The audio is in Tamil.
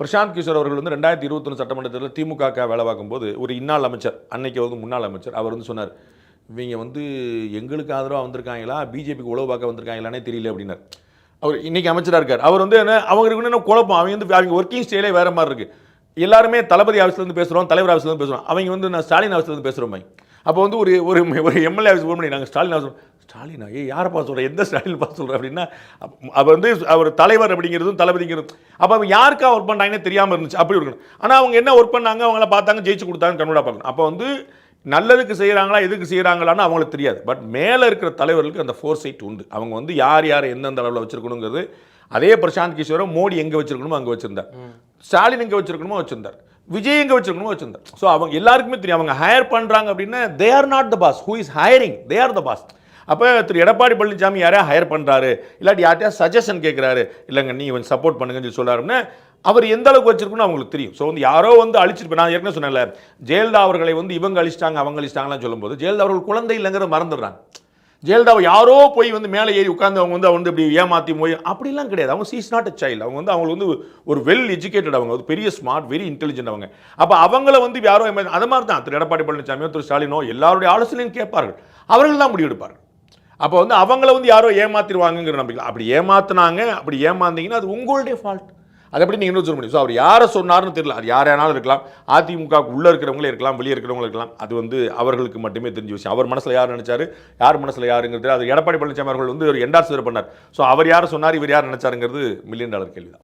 பிரசாந்த் கிஷோர் அவர்கள் வந்து ரெண்டாயிரத்தி இருபத்தொன்று சட்டமன்றத்தில் திமுக வேலை பார்க்கும்போது ஒரு இன்னாள் அமைச்சர் அன்னைக்கு வந்து முன்னாள் அமைச்சர் அவர் வந்து சொன்னார் இவங்க வந்து எங்களுக்கு ஆதரவாக வந்திருக்காங்களா? பிஜேபிக்கு உழவு பார்க்க வந்திருக்காங்களானே தெரியல அப்படின்னார். அவர் இன்றைக்கி அமைச்சராக இருக்கார். அவர் வந்து என்ன அவங்களுக்கு என்ன குழப்பம். அவங்க வந்து அவங்க ஒர்க்கிங் ஸ்டைலே வேற மாதிரி இருக்குது எல்லாருமே தளபதி ஆஃபீஸ்லேருந்து பேசுகிறோம் தலைவர் ஆஃபீஸ்லேருந்து பேசுகிறோம் அவங்க வந்து நான் ஸ்டாலின் ஆஃபீஸ்லேருந்து பேசுகிறோம் அப்போ வந்து ஒரு ஒரு ஒரு எம்எல்ஏ ஆஃபீஸ் ஃபோன் பண்ணி நாங்கள் ஸ்டாலின் ஆஃபீஸ் ஸ்டாலினா ஏய் யாரப்பா சொல்கிறேன் எந்த ஸ்டாலின் பார்த்து சொல்கிறேன் அப்படின்னா அவர் வந்து அவர் தலைவர் அப்படிங்கிறதும் தளபதிங்கிறதும் அப்போ அவங்க யாருக்கா ஒர்க் பண்ணாங்கன்னு தெரியாமல் இருந்துச்சு அப்படி இருக்கணும். ஆனால் அவங்க என்ன ஒர்க் பண்ணாங்க? அவங்கள பார்த்தாங்க ஜெயிச்சு கொடுத்தாங்க கண்ணோட பார்க்கணும். அப்போ வந்து நல்லதுக்கு செய்கிறாங்களா எதுக்கு செய்கிறாங்களான்னு அவங்களுக்கு தெரியாது. பட் மேலே இருக்கிற தலைவர்களுக்கு அந்த ஃபோர் சைட் உண்டு. அவங்க வந்து யார் யார் எந்தெந்த அளவில் வச்சிருக்கணுங்கிறது அதே பிரசாந்த் கிஷோரை மோடி எங்கே வச்சிருக்கணுமோ அங்கே வச்சிருந்தார். ஸ்டாலின் எங்கே வச்சிருக்கணுமோ வச்சிருந்தார். விஜய் எங்கே வச்சிருக்கணுமோ வச்சிருந்தார். ஸோ அவங்க எல்லாருக்குமே தெரியும். அவங்க ஹையர் பண்ணுறாங்க அப்படின்னா they are not the boss who is hiring they are the boss அப்போ திரு எடப்பாடி பழனிசாமி யாரையா ஹையர் பண்ணுறாரு இல்லாட்டி யார்ட்டையா சஜஷன் கேட்குறாரு இல்லைங்க நீ கொஞ்சம் சப்போர்ட் பண்ணுங்கன்னு சொல்லி சொல்கிறாருன்னு அவர் எந்த அளவுக்கு வச்சிருக்குன்னு அவங்களுக்கு தெரியும். ஸோ வந்து யாரோ வந்து அழிச்சிருப்பேன் நான் ஏற்கனவே சொன்னேன்ல ஜெயலலிதா அவர்களை வந்து இவங்க அழிச்சிட்டாங்க அவங்க அழிச்சிட்டாங்களாம் சொல்லும்போது ஜெயலலிதா அவர்கள் குழந்தை இல்லைங்கிறத மறந்துடுறாங்க. ஜெயலலிதாவை யாரோ போய் வந்து மேலே ஏறி உட்காந்து அவங்க வந்து வந்து இப்படி ஏமாற்றி போய் அப்படிலாம் கிடையாது. அவங்க சீஸ் நாட் அ சைல்டு அவங்க வந்து அவங்களுக்கு வந்து ஒரு வெல் எஜுகேட்டட் அவங்க ஒரு பெரிய ஸ்மார்ட் வெரி இன்டெலிஜென்ட் அவங்க. அப்போ அவங்கள வந்து யாரோ அது மாதிரி தான். திரு எடப்பாடி பழனிசாமியோ திரு ஸ்டாலினோ எல்லாருடைய ஆலோசனையும் கேட்பார்கள். அவர்கள் தான் முடிவெடுப்பார்கள். அப்போ வந்து அவங்கள வந்து யாரோ ஏமாத்திடுவாங்கங்கிற நம்பிக்கை. அப்படி ஏமாத்தினாங்க அப்படி ஏமாந்தீங்கன்னா அது உங்களுடைய ஃபால்ட் அதை எப்படி நீங்கள் இன்னும் சொல்ல முடியும்? ஸோ அவர் யாரை சொன்னார்னு தெரியல. அது யார் இருக்கலாம். அதிமுக உள்ளே இருக்கிறவங்களே இருக்கலாம் வெளியே இருக்கிறவங்களும் இருக்கலாம். அது வந்து அவர்களுக்கு மட்டுமே தெரிஞ்ச விஷயம். அவர் மனசில் யார் நினச்சார்? யார் மனசில் யாருங்கிறது. அது எடப்பாடி பழனிசாமி அவர்கள் வந்து ஒரு என்டார்ஸ் பண்ணார் ஸோ அவர் யாரை சொன்னார்? இவர் யார் நினச்சாருங்கிறது மில்லியன் டாலர் கேள்வி தான்